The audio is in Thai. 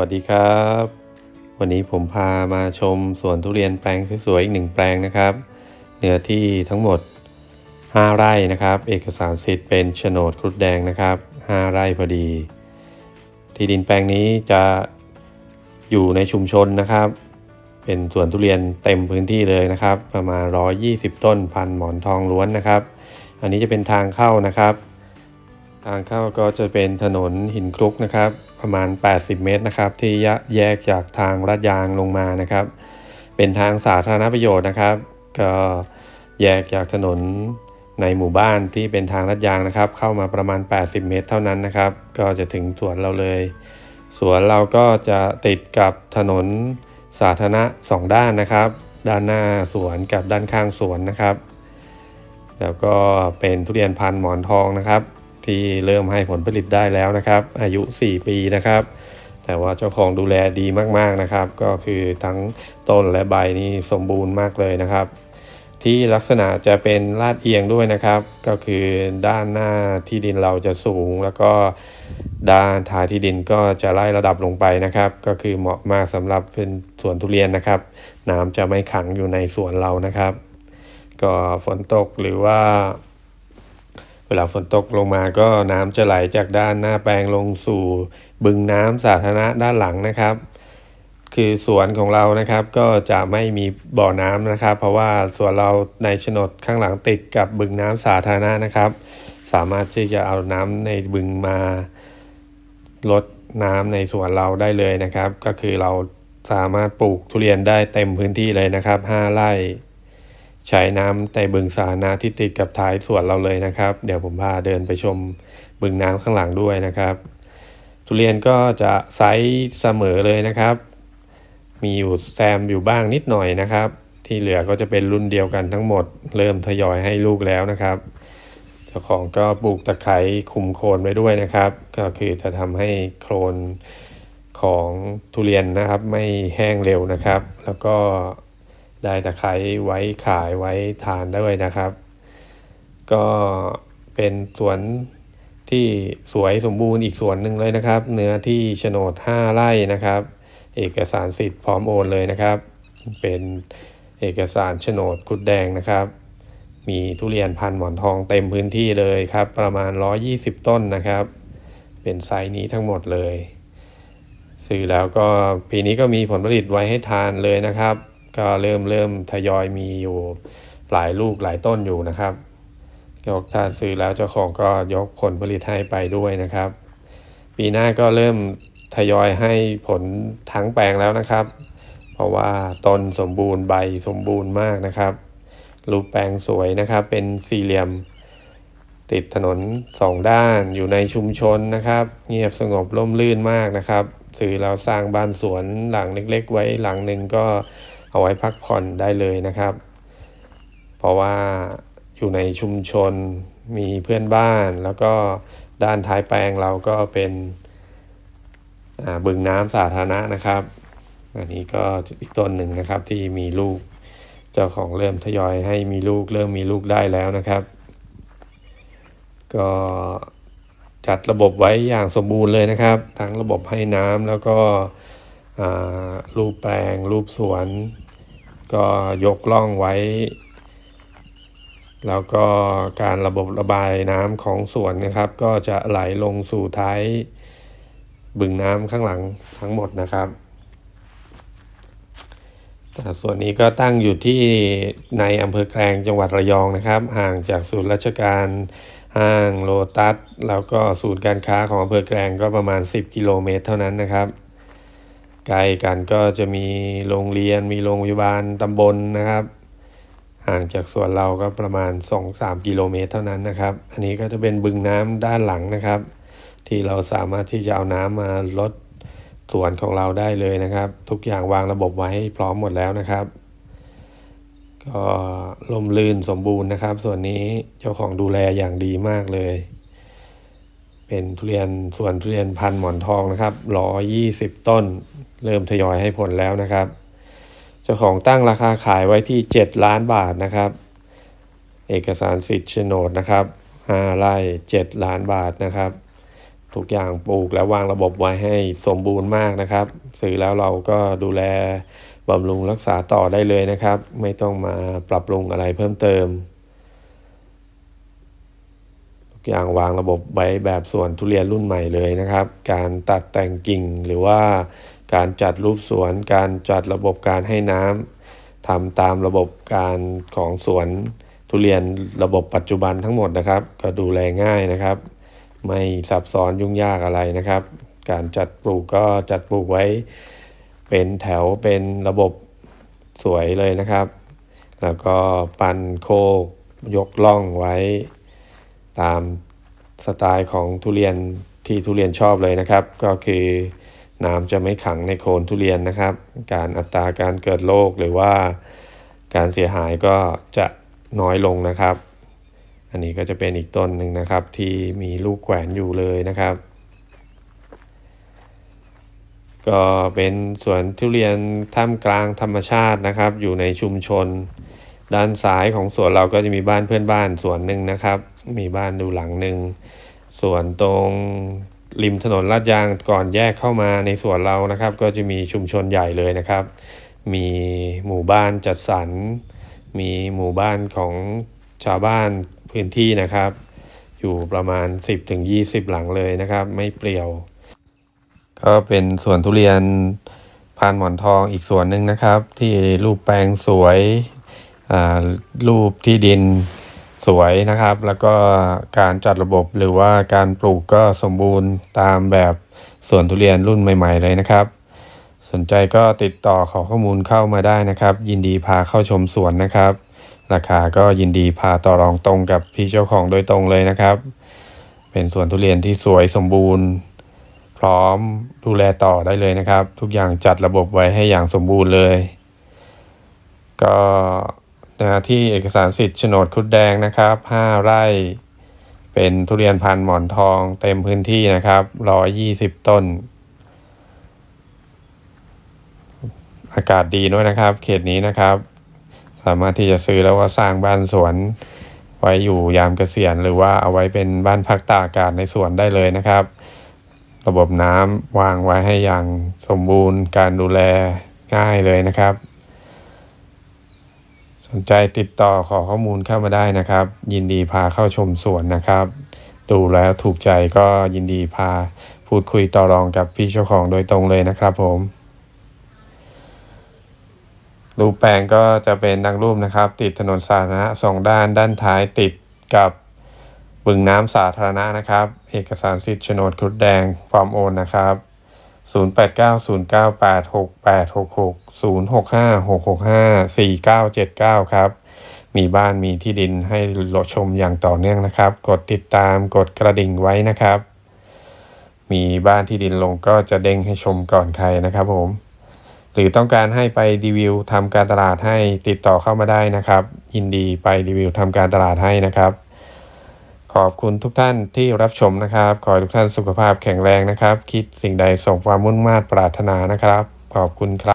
วัสดีครับ วันนี้ผมพามาชมสวนทุเรียนแปลงสวยๆอีกหนึ่งแปลงนะครับเนื้อที่ทั้งหมด 5 ไร่นะครับ เอกสารสิทธิ์เป็นโฉนดครุฑแดงนะครับ 5 ไร่พอดี ที่ดินแปลงนี้จะอยู่ในชุมชนนะครับ เป็นสวนทุเรียนเต็มพื้นที่เลยนะครับ ประมาณ 120 ต้นพันหมอนทองล้วนนะครับ อันนี้จะเป็นทางเข้านะครับ ทางเข้าก็จะเป็นถนนหินคลุกนะครับ ประมาณ 80 เมตรนะครับที่แยกจากทางลาดยางลงมานะครับ เป็นทางสาธารณประโยชน์นะครับ ก็แยกจากถนนในหมู่บ้านที่เป็นทางลาดยางนะครับ เข้ามาประมาณ 80 เมตรเท่านั้นนะครับ ก็จะถึงสวนเราเลย สวนเราก็จะติดกับถนนสาธารณะสองด้านนะครับ ด้านหน้าสวนกับด้านข้างสวนนะครับ แล้วก็เป็นทุเรียนพันธุ์หมอนทองนะครับ ที่เริ่มให้ผลผลิตได้แล้วนะครับ อายุ 4 ปีนะครับ แต่ว่าเจ้าของดูแลดีมากๆนะครับ ก็คือทั้งต้นและใบนี่สมบูรณ์มากเลยนะครับ ที่ลักษณะจะเป็นลาดเอียงด้วยนะครับ ก็คือด้านหน้าที่ดินเราจะสูง แล้วก็ด้านท้ายที่ดินก็จะไล่ระดับลงไปนะครับ ก็คือเหมาะมากสำหรับเป็นสวนทุเรียนนะครับ น้ำจะไม่ขังอยู่ในสวนเรานะครับ ก็ฝนตกหรือว่า เวลาฝนตกลงมาก็น้ำจะไหลจากด้านหน้าแปลงลงสู่บึงน้ำสาธารณะด้านหลังนะครับ คือสวนของเรานะครับก็จะไม่มีบ่อน้ำนะครับ เพราะว่าสวนเราในโฉนดข้างหลังติดกับบึงน้ำสาธารณะนะครับ สามารถที่จะเอาน้ำในบึงมาลดน้ำในสวนเราได้เลยนะครับ ก็คือเราสามารถปลูกทุเรียนได้เต็มพื้นที่เลยนะครับ 5ไร่ ใช้น้ำในบึงสาธารณะที่ติดกับท้ายสวนเราเลยนะครับ เดี๋ยวผมพาเดินไปชมบึงน้ำข้างหลังด้วยนะครับ ทุเรียนก็จะไซส์เสมอเลยนะครับ มีอยู่แซมอยู่บ้างนิดหน่อยนะครับ ที่เหลือก็จะเป็นรุ่นเดียวกันทั้งหมด เริ่มทยอยให้ลูกแล้วนะครับเจ้าของก็ปลูกตะไคร้คุมโคนไว้ด้วยนะครับ ก็คือจะทำให้โคลนของทุเรียนนะครับ ไม่แห้งเร็วนะครับ แล้วก็ ได้ตะไคร้ไว้ขายไว้ทานด้วยนะครับ ก็เป็นสวนที่สวยสมบูรณ์อีกสวนหนึ่งเลยนะครับ เนื้อที่โฉนด 5 ไร่นะครับ เอกสารสิทธิ์พร้อมโอนเลยนะครับ เป็นเอกสารโฉนดกุดแดงนะครับ มีทุเรียนพันหมอนทองเต็มพื้นที่เลยครับ ประมาณ 120 ต้นนะครับ เป็นไซส์นี้ทั้งหมดเลย ซื้อแล้วก็ปีนี้ก็มีผลผลิตไว้ให้ทานเลยนะครับ ก็เริ่มเริ่มทยอยมีอยู่หลายลูกหลายต้นอยู่นะครับยกถ้าซื้อแล้วเจ้าของก็ยกผลผลิตให้ไปด้วยนะครับ ปีหน้าก็เริ่มทยอยให้ผลทั้งแปลงแล้วนะครับ เพราะว่าต้นสมบูรณ์ใบสมบูรณ์มากนะครับ รูปแปลงสวยนะครับ เป็นสี่เหลี่ยม ติดถนนสองด้านอยู่ในชุมชนนะครับ เงียบสงบร่มรื่นมากนะครับ ซื้อแล้วสร้างบ้านสวนหลังเล็ก ๆ ไว้หลังหนึ่งก็ เอาไว้พักผ่อนได้เลยนะครับ เพราะว่าอยู่ในชุมชนมีเพื่อนบ้าน แล้วก็ด้านท้ายแปลงเราก็เป็นบึงน้ำสาธารณะนะครับ อันนี้ก็อีกต้นหนึ่งนะครับที่มีลูก เจ้าของเริ่มทยอยให้มีลูกเริ่มมีลูกได้แล้วนะครับ ก็จัดระบบไว้อย่างสมบูรณ์เลยนะครับ ทั้งระบบให้น้ำแล้วก็ รูปแปลง รูปสวน ก็ยกล่องไว้ แล้วก็การระบบระบายน้ำของสวนนะครับ ก็จะไหลลงสู่ท้ายบึงน้ำข้างหลังทั้งหมดนะครับส่วนนี้ก็ตั้งอยู่ที่ในอำเภอแกลงจังหวัดระยองนะครับ ห่างจากศูนย์ราชการห้างโลตัส แล้วก็ศูนย์การค้าของอำเภอแกลงก็ประมาณ 10 กิโลเมตรเท่านั้นนะครับ ใกล้กันก็จะมีโรงเรียนมีโรงพยาบาลตำบลนะครับ ห่างจากส่วนเราก็ประมาณ 2-3 กิโลเมตรเท่านั้นนะครับ อันนี้ก็จะเป็นบึงน้ำด้านหลังนะครับ ที่เราสามารถที่จะเอาน้ำมาลดสวนของเราได้เลยนะครับ ทุกอย่างวางระบบไว้ให้พร้อมหมดแล้วนะครับ ก็ลมลื่นสมบูรณ์นะครับ ส่วนนี้เจ้าของดูแลอย่างดีมากเลย เป็นทุเรียนส่วนทุเรียนพันหมอนทองนะครับร้อยี่สิบต้น เริ่มทยอยให้ผลแล้วนะครับ เจ้าของตั้งราคาขายไว้ที่เจ็ดล้านบาทนะครับ เอกสารสิทธิ์โฉนดนะครับห้าไร่เจ็ดล้านบาทนะครับทุกอย่างปลูกแล้ววางระบบไว้ให้สมบูรณ์มากนะครับ ซื้อแล้วเราก็ดูแลบำรุงรักษาต่อได้เลยนะครับ ไม่ต้องมาปรับปรุงอะไรเพิ่มเติม อย่างวางระบบไว้แบบสวนทุเรียนรุ่นใหม่เลยนะครับ การตัดแต่งกิ่งหรือว่าการจัดรูปสวน การจัดระบบการให้น้ำทำตามระบบการของสวนทุเรียนระบบปัจจุบันทั้งหมดนะครับ ก็ดูแลง่ายนะครับ ไม่ซับซ้อนยุ่งยากอะไรนะครับ การจัดปลูกก็จัดปลูกไว้ เป็นแถวเป็นระบบสวยเลยนะครับ แล้วก็ปันโคกยกล่องไว้ ตามสไตล์ของทุเรียนที่ทุเรียนชอบเลยนะครับ ก็คือน้ำจะไม่ขังในโคนทุเรียนนะครับ การอัตราการเกิดโรคหรือว่าการเสียหายก็จะน้อยลงนะครับ อันนี้ก็จะเป็นอีกต้นหนึ่งนะครับ ที่มีลูกแขวนอยู่เลยนะครับ ก็เป็นสวนทุเรียนท่ามกลางธรรมชาตินะครับ อยู่ในชุมชน ด้านซ้ายของสวนเราก็จะมีบ้านเพื่อนบ้านสวนหนึ่งนะครับ มีบ้านดูหลังหนึ่งส่วนตรงริมถนนลาดยางก่อนแยกเข้ามาในส่วนเรานะครับ ก็จะมีชุมชนใหญ่เลยนะครับ มีหมู่บ้านจัดสรร มีหมู่บ้านของชาวบ้านพื้นที่นะครับ อยู่ประมาณ 10-20 หลังเลยนะครับ ไม่เปลี่ยว ก็เป็นสวนทุเรียนพานหมอนทองอีกส่วนหนึ่งนะครับ ที่รูปแปลงสวยอ่ารูปที่ดิน สวยนะครับ แล้วก็การจัดระบบหรือว่าการปลูกก็สมบูรณ์ตามแบบสวนทุเรียนรุ่นใหม่ ๆ เลยนะครับ สนใจก็ติดต่อขอข้อมูลเข้ามาได้นะครับ ยินดีพาเข้าชมสวนนะครับ ราคาก็ยินดีพาต่อรองตรงกับพี่เจ้าของโดยตรงเลยนะครับ เป็นสวนทุเรียนที่สวยสมบูรณ์ พร้อมดูแลต่อได้เลยนะครับ ทุกอย่างจัดระบบไว้ให้อย่างสมบูรณ์เลย ก็ นะที่เอกสารสิทธิ์โฉนดคุดแดงนะครับ 5 ไร่ เป็นทุเรียนพันธุ์หมอนทองเต็มพื้นที่นะครับ 120 ต้น อากาศดีด้วยนะครับ เขตนี้นะครับ สามารถที่จะซื้อแล้วว่าสร้างบ้านสวนไว้อยู่ยามเกษียณหรือว่าเอาไว้เป็นบ้านพักตากอากาศในสวนได้เลยนะครับ ระบบน้ำวางไว้ให้อย่างสมบูรณ์การดูแลง่ายเลยนะครับ สนใจติดต่อขอข้อมูลเข้ามาได้นะครับ ยินดีพาเข้าชมสวนนะครับ ดูแล้วถูกใจก็ยินดีพาพูดคุยต่อรองกับพี่เจ้าของโดยตรงเลยนะครับผม รูปแปลงก็จะเป็นดังรูปนะครับ ติดถนนสาธารณะสองด้านด้านท้ายติดกับบึงน้ำสาธารณะนะครับ เอกสารสิทธิ์โฉนดครุฑแดงพร้อมโอนนะครับ 089098666065665499ครับ มีบ้านมีที่ดินให้รชมอย่างต่อเนื่องนะครับ กดติดตามกดกระดิ่งไว้นะครับ มีบ้านที่ดินลงก็จะเด้งให้ชมก่อนใครนะครับผม หรือต้องการให้ไปรีวิวทำการตลาดให้ติดต่อเข้ามาได้นะครับ ยินดีไปรีวิวทำการตลาดให้นะครับ ขอบคุณทุกท่านที่รับชมนะครับ ขอให้ทุกท่านสุขภาพแข็งแรงนะครับ คิดสิ่งใดส่งความมุ่งมา่ปรารถนานะครับ ขอบคุณครับ